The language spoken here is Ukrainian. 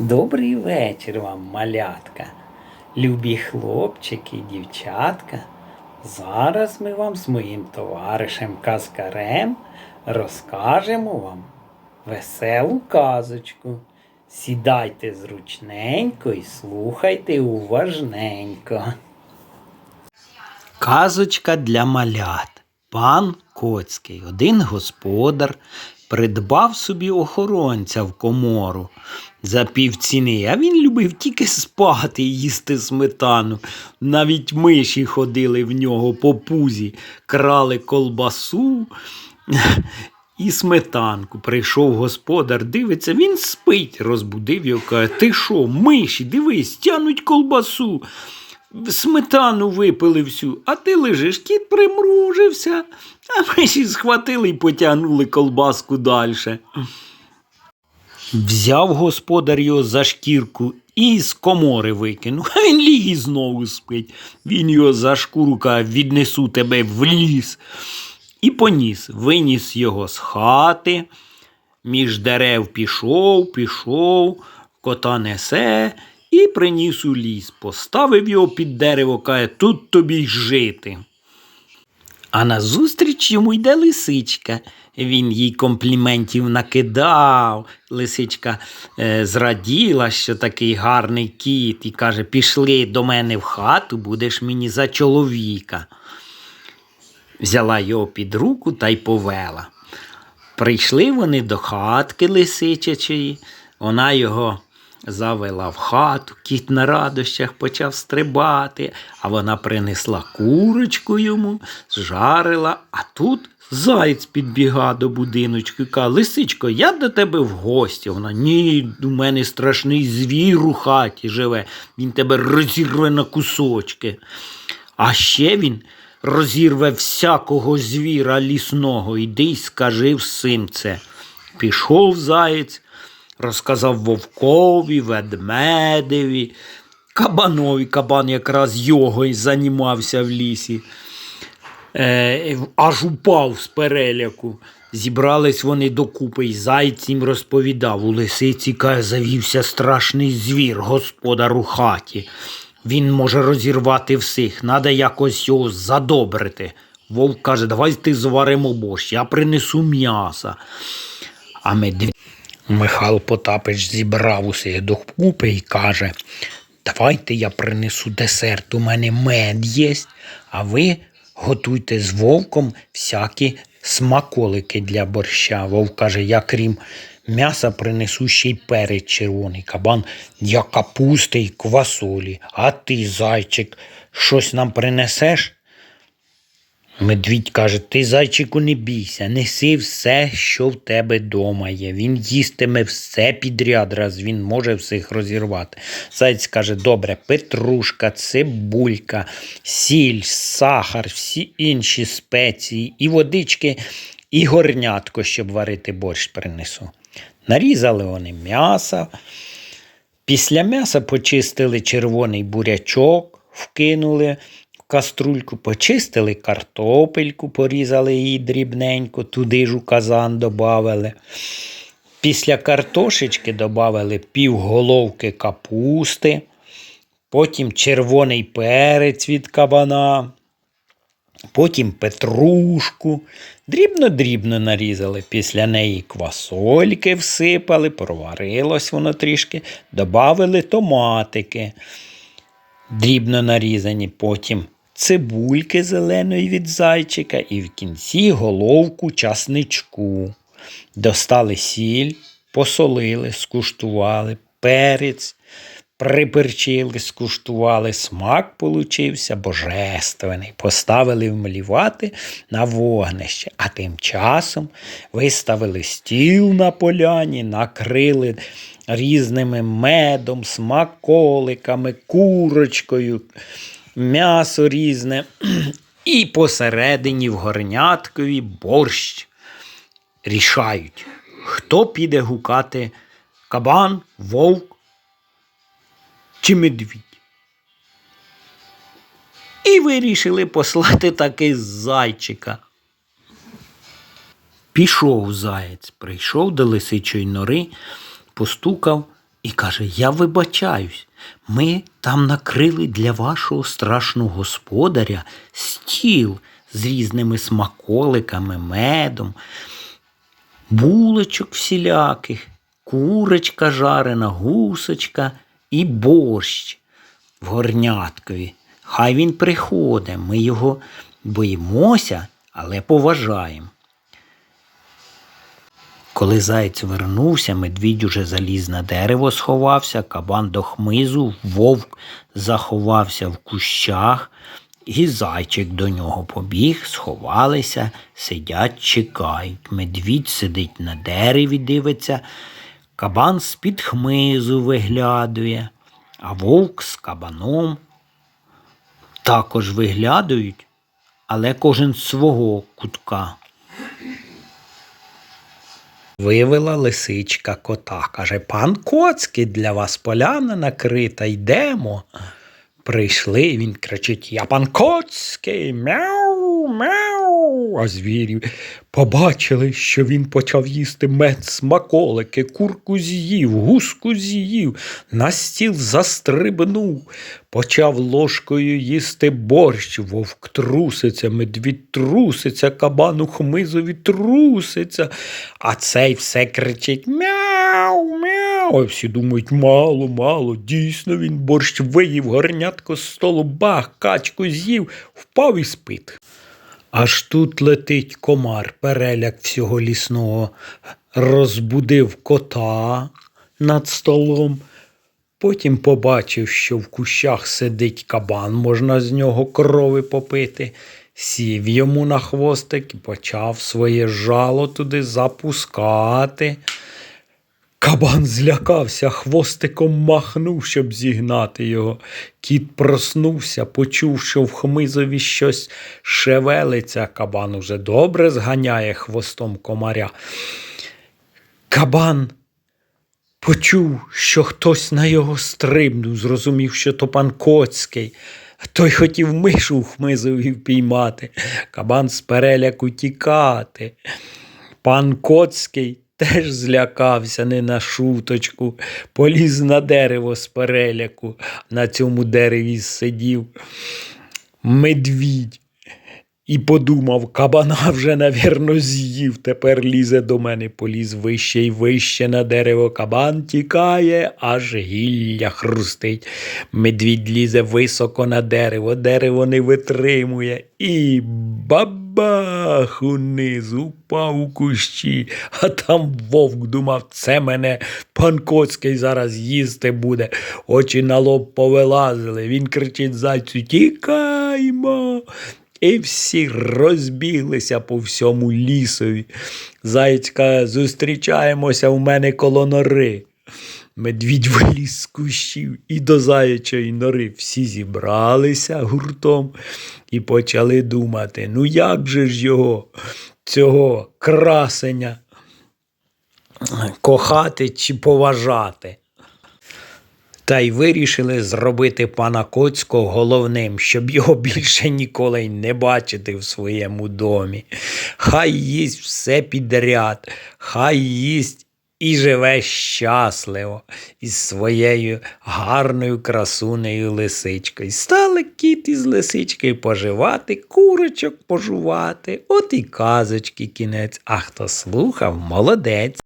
Добрий вечір вам, малятка, любі хлопчики, дівчатка. Зараз ми вам з моїм товаришем Казкарем розкажемо вам веселу казочку. Сідайте зручненько і слухайте уважненько. Казочка для малят. Пан Коцький, один господар, придбав собі охоронця в комору за півціни, а він любив тільки спати і їсти сметану. Навіть миші ходили в нього по пузі, крали колбасу і сметанку. Прийшов господар, дивиться, він спить, розбудив його, каже, ти що, миші, дивись, тянуть колбасу. Сметану випили всю, а ти лежиш, кіт примружився, а миші схватили і потягнули колбаску далі. Взяв господар його за шкірку і з комори викинув. А він ліг і знову спить. Він його за шкуру каже, віднесу тебе в ліс. І поніс, виніс його з хати, між дерев пішов, пішов, кота несе і приніс у ліс. Поставив його під дерево, каже, тут тобі й жити. А назустріч йому йде лисичка. Він їй компліментів накидав. Лисичка е, зраділа, що такий гарний кіт, і каже: пішли до мене в хату, будеш мені за чоловіка. Взяла його під руку та й повела. Прийшли вони до хатки лисичачої, вона його завела в хату, кіт на радощах почав стрибати, а вона принесла курочку йому, зжарила, а тут заєць підбіга до будиночку і каже, Лисичко, я до тебе в гості. Вона ні, у мене страшний звір у хаті живе, він тебе розірве на кусочки. А ще він розірве всякого звіра лісного. Іди й скажи всім це. Пішов заєць, розказав вовкові, ведмедеві, кабанові. Кабан якраз його й займався в лісі. Е, аж упав з переляку. Зібрались вони докупи, і зайць їм розповідав. У лисиці каже, завівся страшний звір, господар у хаті. Він може розірвати всіх, надо якось його задобрити. Вовк каже, давай ти зваримо борщ, я принесу м'яса. А медвідь Михайло Потапич зібрав усіх докупи і каже, давайте я принесу десерт, у мене мед є, а ви готуйте з вовком всякі смаколики для борща. Вовк каже, я крім м'яса принесу ще й перець червоний кабан, я капусти й квасолі. А ти, зайчик, щось нам принесеш? Медвідь каже, ти, зайчику, не бійся, неси все, що в тебе дома є. Він їстиме все підряд, раз він може всіх розірвати. Зайць каже, добре, петрушка, цибулька, сіль, сахар, всі інші спеції, і водички, і горнятко, щоб варити борщ принесу. Нарізали вони м'ясо. Після м'яса почистили червоний бурячок, вкинули каструльку, почистили картопельку, порізали її дрібненько, туди ж у казан додали. Після картошечки додали півголовки капусти, потім червоний перець від кабана, потім петрушку. Дрібно-дрібно нарізали, після неї квасольки всипали, проварилось воно трішки, додали томатики, дрібно нарізані, потім цибульки зеленої від зайчика і в кінці головку часничку. Достали сіль, посолили, скуштували, перець, приперчили, скуштували, смак получився божественний. Поставили вмлівати на вогнище, а тим часом виставили стіл на поляні, накрили різними медом, смаколиками, курочкою, м'ясо різне. І посередині в горняткові борщ рішають, хто піде гукати кабан, вовк чи медвідь. І вирішили послати таки зайчика. Пішов заєць, прийшов до лисичої нори, постукав і каже: Я вибачаюсь, ми там накрили для вашого страшного господаря стіл з різними смаколиками, медом, булочок всіляких, курочка жарена, гусочка і борщ в горняткові. Хай він приходить, ми його боїмося, але поважаємо. Коли заєць вернувся, медвідь уже заліз на дерево, сховався, кабан до хмизу, вовк заховався в кущах, і зайчик до нього побіг, сховалися, сидять, чекають. Медвідь сидить на дереві, дивиться, кабан з-під хмизу виглядує, а вовк з кабаном також виглядують, але кожен з свого кутка. Вивела лисичка кота. Каже, пан Коцький, для вас поляна накрита, йдемо. Прийшли, він кричить: Я пан Коцький, мяу, мяу. А звірі побачили, що він почав їсти мед, смаколики, курку з'їв, гуску з'їв, на стіл застрибнув, почав ложкою їсти борщ, вовк труситься, медвідь труситься, кабан у хмизові труситься, а цей все кричить мяу, мяу. Всі думають, мало, мало, дійсно він борщ виїв, горнятко з столу, бах, качку з'їв, впав і спить. Аж тут летить комар, переляк всього лісного, розбудив кота над столом. Потім побачив, що в кущах сидить кабан, можна з нього крови попити. Сів йому на хвостик і почав своє жало туди запускати. Кабан злякався, хвостиком махнув, щоб зігнати його. Кіт проснувся, почув, що в хмизові щось шевелиться. Кабан уже добре зганяє хвостом комаря. Кабан почув, що хтось на його стрибнув, зрозумів, що то пан Коцький. Той хотів мишу в хмизові впіймати, кабан з переляку тікати. Пан Коцький теж злякався не на шуточку, поліз на дерево з переляку, на цьому дереві сидів медвідь. І подумав, кабана вже, навірно, з'їв, тепер лізе до мене, поліз вище й вище на дерево. Кабан тікає, аж гілля хрустить. Медвідь лізе високо на дерево, дерево не витримує. І бабах униз упав у кущі, а там вовк думав, це мене пан Коцький зараз їсти буде. Очі на лоб повилазили. Він кричить зайцю Тікаймо. І всі розбіглися по всьому лісові. Заєць каже, зустрічаємося в мене коло нори. Медвідь виліз з кущів і до заячої нори всі зібралися гуртом і почали думати, ну як же ж його, цього красення, кохати чи поважати. Та й вирішили зробити пана Коцького головним, щоб його більше ніколи й не бачити в своєму домі. Хай їсть все підряд, хай їсть і живе щасливо із своєю гарною красунею лисичкою. Стали кіт із лисичкою поживати, курочок пожувати. От і казочки кінець. А хто слухав, молодець.